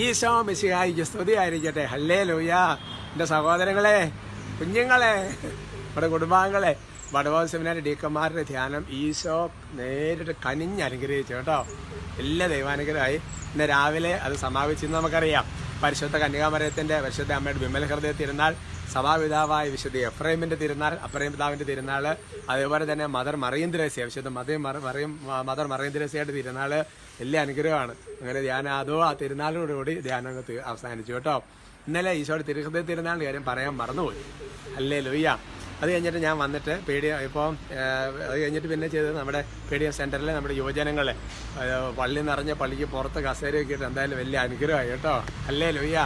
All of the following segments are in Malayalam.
ഈശോ മിശിഹായിക്ക് സ്തുതി ആയിരിക്കട്ടെ. ഹല്ലേ ലൂയ എന്റെ സഹോദരങ്ങളെ കുഞ്ഞുങ്ങളെ നമ്മുടെ കുടുംബാംഗങ്ങളെ വടവോ സെമിനാരി ഡീക്കന്മാരുടെ ധ്യാനം ഈശോ നേരിട്ട് കനിഞ്ഞ് അനുഗ്രഹിച്ചു കേട്ടോ. എല്ലാ ദൈവാനുഗ്രഹമായി. ഇന്ന് രാവിലെ അത് സമാപിച്ചെന്ന് നമുക്കറിയാം. പരിശുദ്ധ കന്യകാമരത്തിന്റെ പരിശുദ്ധ അമ്മയുടെ വിമല ഹൃദയ തിരുനാൾ സഭാപിതാവായ വിശുദ്ധ എഫ്രൈമിന്റെ തിരുനാൾ അപ്രൈം പിതാവിന്റെ തിരുനാൾ അതേപോലെ തന്നെ മദർ മറിയം മറിയന്ദ്രേസ്യ വിശുദ്ധ മദർ മറിയും മദർ മറിയന്ദ്രേസ്യയുടെ തിരുനാൾ വലിയ അനുഗ്രഹമാണ്. അങ്ങനെ ധ്യാനം അതോ ആ തിരുനാളിനോടുകൂടി ധ്യാനം അവസാനിച്ചു കേട്ടോ. ഇന്നലെ ഈശോയുടെ തിരുഹൃദയ തിരുനാളിന്റെ കാര്യം പറയാൻ മറന്നുപോയി. അല്ലേ ലൊയ്യ അത് കഴിഞ്ഞിട്ട് ഞാൻ വന്നിട്ട് പി ഡി ഇപ്പോൾ അത് കഴിഞ്ഞിട്ട് പിന്നെ ചെയ്തത് നമ്മുടെ പി ഡി എഫ് സെന്ററിൽ നമ്മുടെ യുവജനങ്ങളെ പള്ളി നിറഞ്ഞ പള്ളിക്ക് പുറത്ത് കസേരയൊക്കെ ഇട്ട് എന്തായാലും വലിയ അനുഗ്രഹമായി കേട്ടോ. അല്ലേ ലൊയ്യ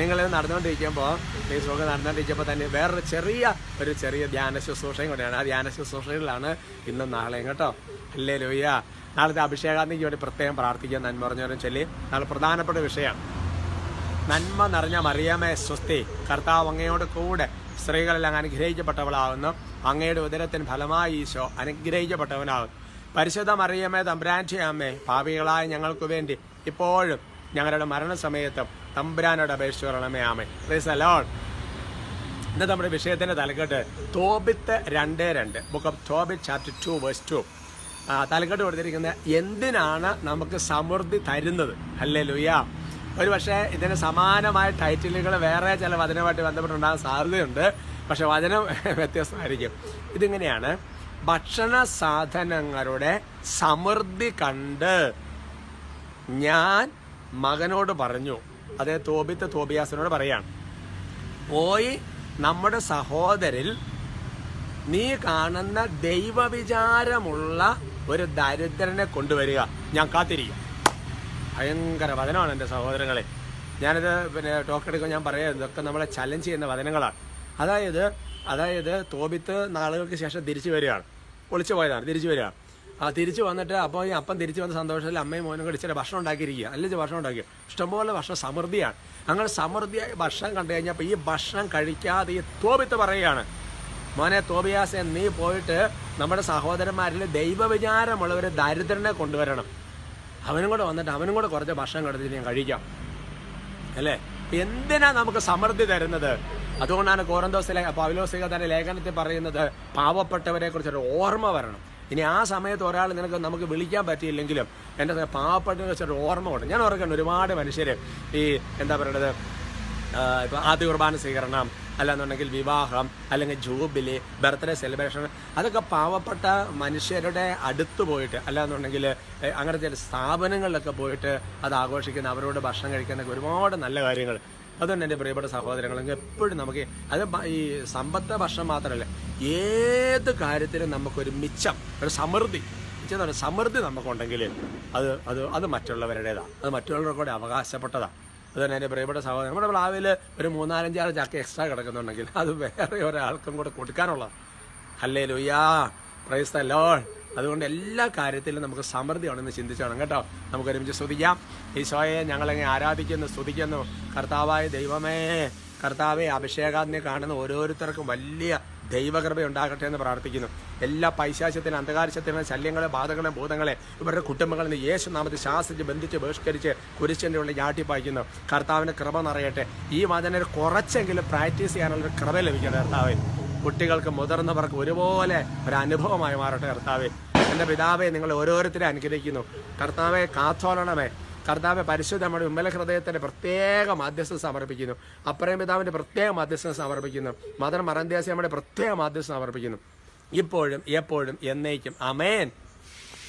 നിങ്ങളിത് നടന്നുകൊണ്ടിരിക്കുമ്പോൾ സുഖം നടന്നുകൊണ്ടിരിക്കുമ്പോൾ തന്നെ വേറൊരു ചെറിയ ഒരു ചെറിയ ധ്യാന ശുശ്രൂഷയും കൂടെയാണ്. ആ ധ്യാന ശുശ്രൂഷകളിലാണ് ഇന്നും നാളെയും കേട്ടോ. അല്ലേ ലോയ്യ നാളത്തെ അഭിഷേകാന്തിക്ക് വേണ്ടി പ്രത്യേകം പ്രാർത്ഥിക്കാൻ നന്മ പറഞ്ഞവരും ചൊല്ലി. നാളെ പ്രധാനപ്പെട്ട വിഷയം. നന്മ നിറഞ്ഞ മറിയമേ സ്വസ്തി. കർത്താവ് അങ്ങയോട് കൂടെ സ്ത്രീകളെല്ലാം അനുഗ്രഹിക്കപ്പെട്ടവളാകുന്നു. അങ്ങയുടെ ഉദരത്തിന് ഫലമായി ഈശോ അനുഗ്രഹിക്കപ്പെട്ടവനാകും പരിശുദ്ധ മറിയമേ തമ്പുരാന്റെ അമ്മേ പാപികളായ ഞങ്ങൾക്ക് വേണ്ടി ഇപ്പോഴും ഞങ്ങളുടെ മരണസമയത്തും തമ്പുരാനോട് അപേക്ഷിച്ച് പറയണമേ ആമേ അലോൺ ഇന്ന് നമ്മുടെ വിഷയത്തിന്റെ തലക്കെട്ട് തോബിത്ത് രണ്ട് രണ്ട് book of Tobit chapter two verse two തലക്കെട്ട് കൊടുത്തിരിക്കുന്ന എന്തിനാണ് നമുക്ക് സമൃദ്ധി തരുന്നത്? അല്ലേ ലുയ ഒരു പക്ഷേ ഇതിന് സമാനമായ ടൈറ്റിലുകൾ വേറെ ചില വചനമായിട്ട് ബന്ധപ്പെട്ടുണ്ടാകാൻ സാധ്യതയുണ്ട്. പക്ഷെ വചനം വ്യത്യസ്തമായിരിക്കും. ഇതിങ്ങനെയാണ്. ഭക്ഷണ സാധനങ്ങളുടെ സമൃദ്ധി കണ്ട് ഞാൻ മകനോട് പറഞ്ഞു അതേ തോബിത്ത് തോബിയാസിനോട് പറയാണ്. പോയി നമ്മുടെ സഹോദരിൽ നീ കാണുന്ന ദൈവവിചാരമുള്ള ഒരു ദരിദ്രനെ കൊണ്ടുവരിക. ഞാൻ കാത്തിരിക്കുക ഭയങ്കര വചനമാണ് എന്റെ സഹോദരങ്ങളെ. ഞാനിത് പിന്നെ ടോക്ക് എടുക്കുമ്പോൾ ഞാൻ പറയാം ഇതൊക്കെ നമ്മളെ ചലഞ്ച് ചെയ്യുന്ന വചനങ്ങളാണ്. അതായത് അതായത് തോബിത്ത് നാളുകൾക്ക് ശേഷം തിരിച്ചു വരികയാണ്. ഒളിച്ചു പോയതാണ് തിരിച്ചു വരിക ആ തിരിച്ചു വന്നിട്ട് അപ്പോൾ ഈ അപ്പം തിരിച്ചു വന്ന സന്തോഷത്തിൽ അമ്മയും മോനും കൂടി ഇച്ചിരി ഭക്ഷണം ഉണ്ടാക്കിയിരിക്കുക. അല്ല ഭക്ഷണം ഉണ്ടാക്കി ഇഷ്ടംപോലെ ഭക്ഷണം സമൃദ്ധിയാണ്. അങ്ങനെ സമൃദ്ധിയായ ഭക്ഷണം കണ്ടു കഴിഞ്ഞപ്പോൾ ഈ ഭക്ഷണം കഴിക്കാതെ ഈ തോപിത്ത് പറയുകയാണ്. മോനെ തോബിയാസെ നീ പോയിട്ട് നമ്മുടെ സഹോദരന്മാരിൽ ദൈവവിചാരമുള്ള ഒരു ദരിദ്രനെ കൊണ്ടുവരണം. അവനും കൂടെ വന്നിട്ട് അവനും കൂടെ കുറച്ച് ഭക്ഷണം കൊടുത്തിട്ട് ഞാൻ കഴിക്കാം. അല്ലേ? എന്തിനാ നമുക്ക് സമൃദ്ധി തരുന്നത്? അതുകൊണ്ടാണ് കോരന്തോസിലെ പൗലോസിക തന്നെ ലേഖനത്തിൽ പറയുന്നത് പാവപ്പെട്ടവരെ കുറിച്ചൊരു ഓർമ്മ വരണം. ഇനി ആ സമയത്ത് ഒരാൾ നിനക്ക് നമുക്ക് വിളിക്കാൻ പറ്റിയില്ലെങ്കിലും എന്റെ പാവപ്പെട്ട ചെറിയ ഓർമ്മ ഉണ്ട് ഞാൻ ഓർക്കണം ഒരുപാട് മനുഷ്യർ ഈ എന്താ പറയണത്? ഇപ്പൊ ആദ്യ കുർബാന സ്വീകരണം അല്ലാന്നുണ്ടെങ്കിൽ വിവാഹം അല്ലെങ്കിൽ ജൂബിലി ബർത്ത്ഡേ സെലിബ്രേഷൻ അതൊക്കെ പാവപ്പെട്ട മനുഷ്യരുടെ അടുത്ത് പോയിട്ട് അല്ലാന്നുണ്ടെങ്കിൽ അങ്ങനെ ചില സ്ഥാപനങ്ങളിലൊക്കെ പോയിട്ട് അത് ആഘോഷിക്കുന്ന അവരോട് ഭക്ഷണം കഴിക്കുന്ന ഒരുപാട് നല്ല കാര്യങ്ങൾ. അതുകൊണ്ട് എന്റെ പ്രിയപ്പെട്ട സഹോദരങ്ങൾ എപ്പോഴും നമുക്ക് അത് ഈ സമ്പത്ത് ഭക്ഷണം മാത്രമല്ല ഏത് കാര്യത്തിനും നമുക്കൊരു മിച്ചം ഒരു സമൃദ്ധി. മിച്ചം സമൃദ്ധി നമുക്കുണ്ടെങ്കിൽ അത് അത് അത് മറ്റുള്ളവരുടേതാണ്. അത് മറ്റുള്ളവരുടെ കൂടെ അവകാശപ്പെട്ടതാണ്. അത് തന്നെ എന്റെ പ്രിയപ്പെട്ട സഹോദരൻ. നമ്മുടെ പ്ലാവിൽ ഒരു മൂന്നാലഞ്ചാറ് ചക്ക എക്സ്ട്രാ കിടക്കുന്നുണ്ടെങ്കിൽ അത് വേറെ ഒരാൾക്കും കൂടെ കൊടുക്കാനുള്ളതാണ്. അല്ലേ ലുയ്യാ പ്രൈസ് ദ അതുകൊണ്ട് എല്ലാ കാര്യത്തിലും നമുക്ക് സമൃദ്ധിയാണെന്ന് ചിന്തിച്ചോണം കേട്ടോ. നമുക്ക് ഒരുമിച്ച് സ്തുതിക്കാം. ഈശോയെ ഞങ്ങളെങ്ങനെ ആരാധിക്കുന്നു സ്തുതിക്കുന്നു. കർത്താവായ ദൈവമേ കർത്താവെ അഭിഷേകാദിനെ കാണുന്ന ഓരോരുത്തർക്കും വലിയ ദൈവകൃപ ഉണ്ടാകട്ടെ എന്ന് പ്രാർത്ഥിക്കുന്നു. എല്ലാ പൈശാചത്തിനും അന്ധകാരശത്തിനും ശല്യങ്ങളെ ബാധകളെ ഭൂതങ്ങളെ ഇവരുടെ കുടുംബങ്ങളിൽ നിന്ന് യേശു നാമത്തെ ശാസിച്ച് ബന്ധിച്ച് ബഹിഷ്കരിച്ച് കുരിശന്റെ ഉള്ളിൽ ഞാട്ടിപ്പായിക്കുന്നു കർത്താവിന്റെ കൃപ നിറയട്ടെ. ഈ വചന കുറച്ചെങ്കിലും പ്രാക്ടീസ് ചെയ്യാനുള്ളൊരു കൃപ ലഭിക്കട്ടെ കർത്താവെ. കുട്ടികൾക്ക് മുതിർന്നവർക്ക് ഒരുപോലെ ഒരു അനുഭവമായി മാറട്ടെ കർത്താവെ. എന്റെ പിതാവെ നിങ്ങൾ ഓരോരുത്തരെ അനുഗ്രഹിക്കുന്നു. കർത്താവെ കാത്തോളണമേ കർത്താവെ പരിശുദ്ധ നമ്മുടെ വിമല ഹൃദയത്തിന്റെ പ്രത്യേക മാധ്യസ്ഥം സമർപ്പിക്കുന്നു. അപ്പറയും പിതാവിന്റെ പ്രത്യേക മാധ്യസ്ഥം സമർപ്പിക്കുന്നു. മദർ മറന്ത്യാസി നമ്മുടെ പ്രത്യേക മാധ്യസ്ഥം സമർപ്പിക്കുന്നു. ഇപ്പോഴും എപ്പോഴും എന്നേക്കും. അമേൻ